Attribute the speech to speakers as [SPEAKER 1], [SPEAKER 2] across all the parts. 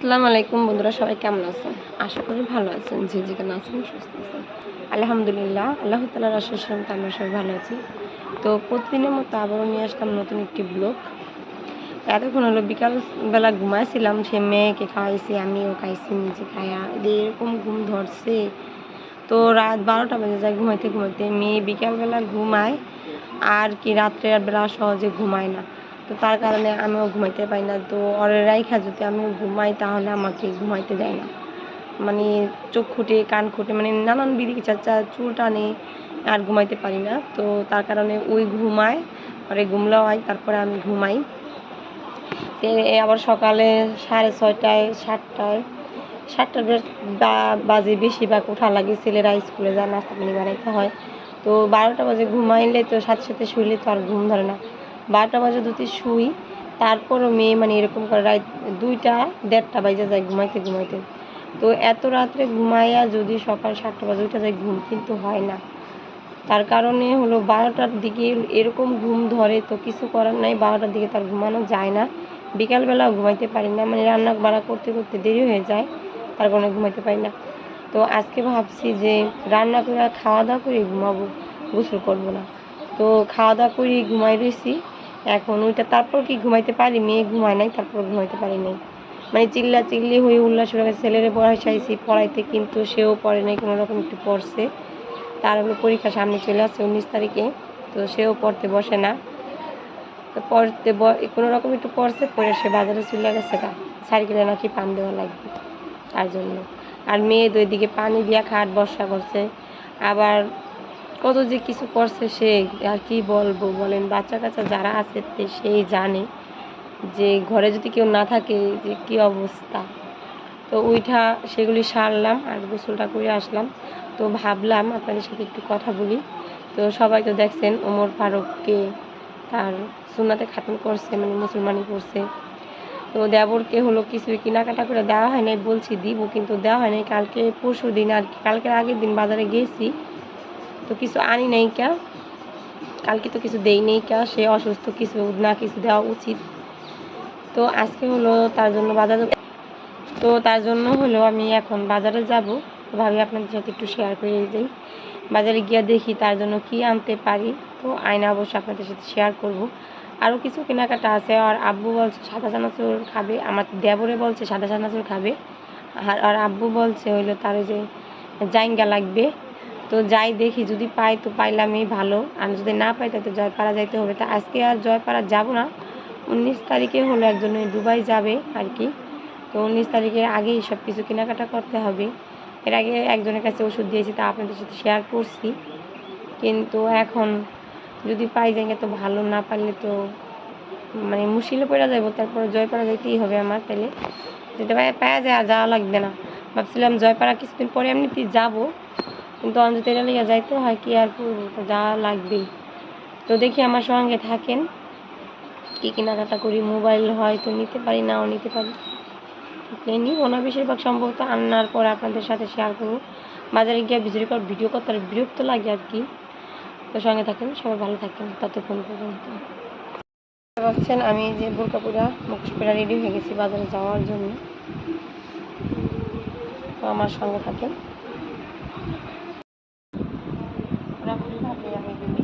[SPEAKER 1] আসসালামু আলাইকুম বন্ধুরা, সবাই কেমন আছেন? আশা করি ভালো আছেন, যে যেখানে আছেন সুস্থ আছেন। আলহামদুলিল্লাহ, আল্লাহ তালার আশ্বাসন আমরা সবাই ভালো আছি। তো প্রতিদিনের মতো আবারও নিয়ে আসলাম নতুন একটি ব্লগ এতক্ষণ হলো বিকালবেলা ঘুমাইছিলাম, সে মেয়েকে খাওয়াইছি, আমিও খাইছি, নিজে দিয়ে এরকম ঘুম ধরছে। তো রাত বারোটা বেজে যায় ঘুমাইতে ঘুমাইতে, মেয়ে বিকালবেলা ঘুমায়, আর কি রাত্রের বেলা সহজে ঘুমায় না। তো তার কারণে আমিও ঘুমাইতে পারি না। তো ওরে রাইখা যদি আমিও ঘুমাই, তাহলে আমাকে ঘুমাইতে দেয় না। মানে চোখ খুঁটে, কান খুঁটে মানে নানান বিধি চাচা চুল টানে আর ঘুমাইতে পারি না। তো তার কারণে ওই ঘুমায়, পরে ঘুমলাও হয়, তারপরে আমি ঘুমাই। আবার সকালে সাড়ে ছয়টায়, সাতটায়, সাতটার বাজে বেশিরভাগ ওঠা লাগে। ছেলেরা স্কুলে যায়, নাস্তা পানি বানাইতে হয়। তো বারোটা বাজে ঘুমাইলে তো সাথে সাথে শুইলে তো আর ঘুম ধরে না। বারোটা বাজে দুটি শুই, তারপরও মেয়ে মানে এরকম করে রাত দুইটা, দেড়টা বাজে যায় ঘুমাইতে ঘুমাইতে। তো এত রাত্রে ঘুমাইয়া যদি সকাল সাতটা বাজে উঠে যায়, ঘুম কিন্তু হয় না। তার কারণে হলো বারোটার দিকে এরকম ঘুম ধরে তো কিছু করার নাই, বারোটার দিকে তার ঘুমানো যায় না। বিকালবেলাও ঘুমাইতে পারি না মানে রান্না বাড়া করতে করতে দেরি হয়ে যায়, তার কারণে ঘুমাইতে পারি না। তো আজকে ভাবছি যে রান্না করে খাওয়া দাওয়া করে ঘুমাবো, গোসল করব না। তো খাওয়া দাওয়া করে ঘুমাই রয়েছি এখন ওইটা তারপর কি ঘুমাইতে পারি? মেয়ে ঘুমায় নাই, তারপর ঘুমাইতে পারি নাই। মানে চিল্লা চিল্লি হয়ে উল্লাস হয়ে গেছে। ছেলেরে চাইছি পড়াইতে কিন্তু সেও পড়ে নাই কোনো রকম একটু পড়ছে। তার হলো পরীক্ষা সামনে চলে আসছে উনিশ তারিখে, তো সেও পড়তে বসে না। তো পড়তে কোনো রকম একটু পড়ছে পরে সে বাজারে চলে গেছে গা। সাইকেলে নাকি পান দেওয়া লাগবে তার জন্য। আর মেয়ে তো এদিকে পানি দিয়া খাট বর্ষা করছে। আবার কত যে কিছু করছে সে আর কি বলব বলেন বাচ্চা কাচ্চা যারা আছে সেই জানে যে ঘরে যদি কেউ না থাকে যে কি অবস্থা। তো ওইটা সেগুলি সারলাম, আর গোসলটা করে আসলাম। তো ভাবলাম আপনাদের সাথে একটু কথা বলি। তো সবাই তো দেখছেন ওমর ফারুককে তার সুন্নাতে খাতম করছে মানে মুসলমানি করছে। তো দেবরকে হলো কিছু কেনাকাটা করে দেওয়া হয় নাই, বলছি দিব, কিন্তু দেওয়া হয় নাই। কালকে পরশু দিন আর কি, কালকের আগের দিন বাজারে গেছি। তো কিছু আনি নাই কা। কালকে তো কিছু দেই নেই কা, সে অসুস্থ, কিছু না কিছু দেওয়া উচিত। তো আজকে হলো তার জন্য বাজারে তো তার জন্য হলো আমি এখন বাজারে যাব। ভাবি আপনাদের সাথে একটু শেয়ার করে যাই বাজারে গিয়ে দেখি তার জন্য কি আনতে পারি। তো আয়না অবশ্য আপনাদের সাথে শেয়ার করব। আরও কিছু কেনাকাটা আছে আর আব্বু বলছে সাদা চানাচুর খাবে, আমার দেবরে বলছে সাদা চানাচুর খাবে। আর আর আব্বু বলছে হইল তার ওই যে জাইঙ্গা লাগবে। তো যাই দেখি, যদি পাই তো পাইলামই ভালো। আর যদি না পাই তাহলে জয়পাড়া যাইতে হবে। তা আজকে আর জয়পাড়া যাব না। উনিশ তারিখে হলো একজন দুবাই যাবে আর কি। তো উনিশ তারিখের আগেই সব কিছু কেনাকাটা করতে হবে। এর আগে একজনের কাছে ওষুধ দিয়েছি, তা আপনাদের সাথে শেয়ার করছি। কিন্তু এখন যদি পাই যাই তো ভালো, না পারলে তো মানে মুশকিলে পড়ে যাব তারপরে জয়পাড়া যাইতেই হবে আমার তাহলে যেতে পাই পাওয়া যায় আর যাওয়া লাগবে না। ভাবছিলাম জয়পাড়া কিছুদিন পরে এমনিতেই যাব। কিন্তু অন্তত এটা লিগে যাইতে হয় কি আর যাওয়া লাগবেই। তো দেখি আমার সঙ্গে থাকেন, কী কেনাকাটা করি, মোবাইল হয়তো নিতে পারি, নাও নিতে পারি। নিব না বেশিরভাগ সম্ভবত আনার পর আপনাদের সাথে শেয়ার করব। বাজারে গিয়ে ভিডিও কর ভিডিও করতে বিরক্ত লাগে আর কি। তো সঙ্গে থাকেন, সবাই ভালো থাকেন, ততক্ষণ পর্যন্ত। ভাবছেন আমি যে বোরকা পুরা মুখোশ পুরা রেডি হয়ে গেছি বাজারে যাওয়ার জন্য। তো আমার সঙ্গে থাকেন পুরাপুরিভাবে আমি বলি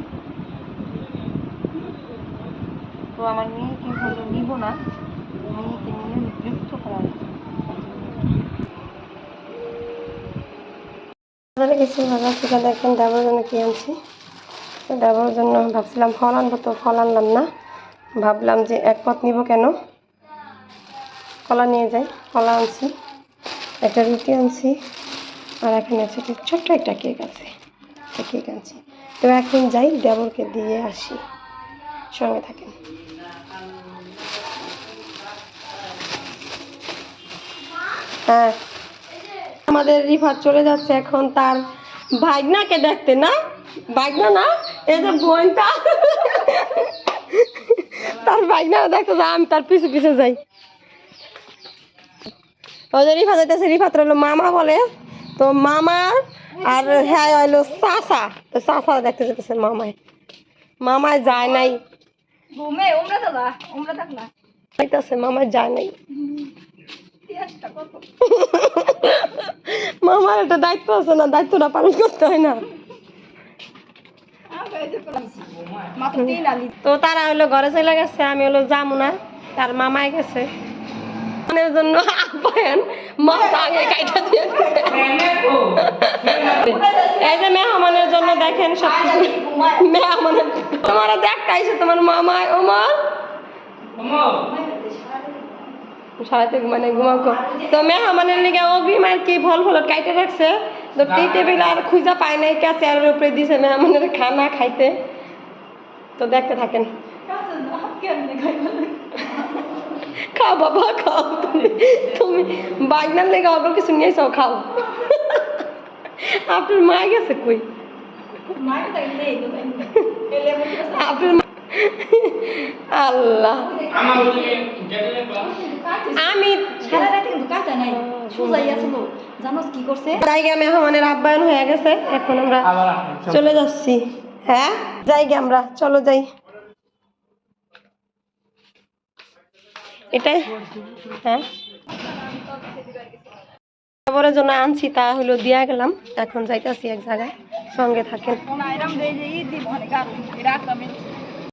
[SPEAKER 1] তো আমার মেয়েকে হলো নিব না, মেয়েকে নিয়ে বিরক্ত করা বাজারে ডাবার জন্য আনছি। তো জন্য ভাবছিলাম ফল আনব, তো ফল আনলাম না। ভাবলাম যে এক পথ নিব কেন? কলা নিয়ে যাই, কলা আনছি, একটা রুটি আনছি, আর এখানে আছে ছোট্ট একটা কেক আছে কেক আনছি। তো এখন যাই দেবরকে দিয়ে আসি। সঙ্গে থাকেন। হ্যাঁ। আমাদের রিফাত চলে যাচ্ছে এখন, তার ভাগনাকে দেখতে, না? ভাগনা না? এই যে বোনটা। তার ভাগনা দেখতে যা, আমি তার পিছু পিছু যাই। ওই যে রিফাত যাইতেছে রিফাত হলো মামা বলে। তো মামা আর হ্যাঁ হইল চাষা তো চাষা দেখতে যেতেছে মামায়। মামায় যায় নাই।
[SPEAKER 2] ঘুমে উমরা দাদা ওমরা থাক না।
[SPEAKER 1] মামা যায় নাই মামার একটা দায়িত্ব আছে না দায়িত্বটা পালন করতে হয় না। তো তারা হলো ঘরে চলে গেছে আমি হলো যাব না তার মামাই গেছে। আগে এই যে মেহমানের জন্য দেখেন সব মেহমানের তোমার তোমার মামাই ও মানে মেহমানের কি কাইটে রাখছে। তো টি টেবিল আর খুঁজা পায় নাই চেয়ারের উপরে দিছে মেহমানের খানা খাইতে। তো দেখতে থাকেন। খাও বাবা খাও তুমি তুমি বাইনার লেগে অগল কিছু নিয়ে এসো খাও। আপনার মা গেছে কই? আপনার আল্লাহ। আমি
[SPEAKER 2] সারা রাতে কিন্তু কাটা নাই। জানোস কি করছে?
[SPEAKER 1] জায়গা মেহমানের আব্বায়ন হয়ে গেছে এখন আমরা চলে। যাচ্ছি। হ্যাঁ? জায়গা আমরা চলো যাই। এটাই? হ্যাঁ? খবরের জন্য আনছি, তা হলো দিয়া গেলাম। এখন যাইতেছি এক জায়গায়, সঙ্গে থাকেন।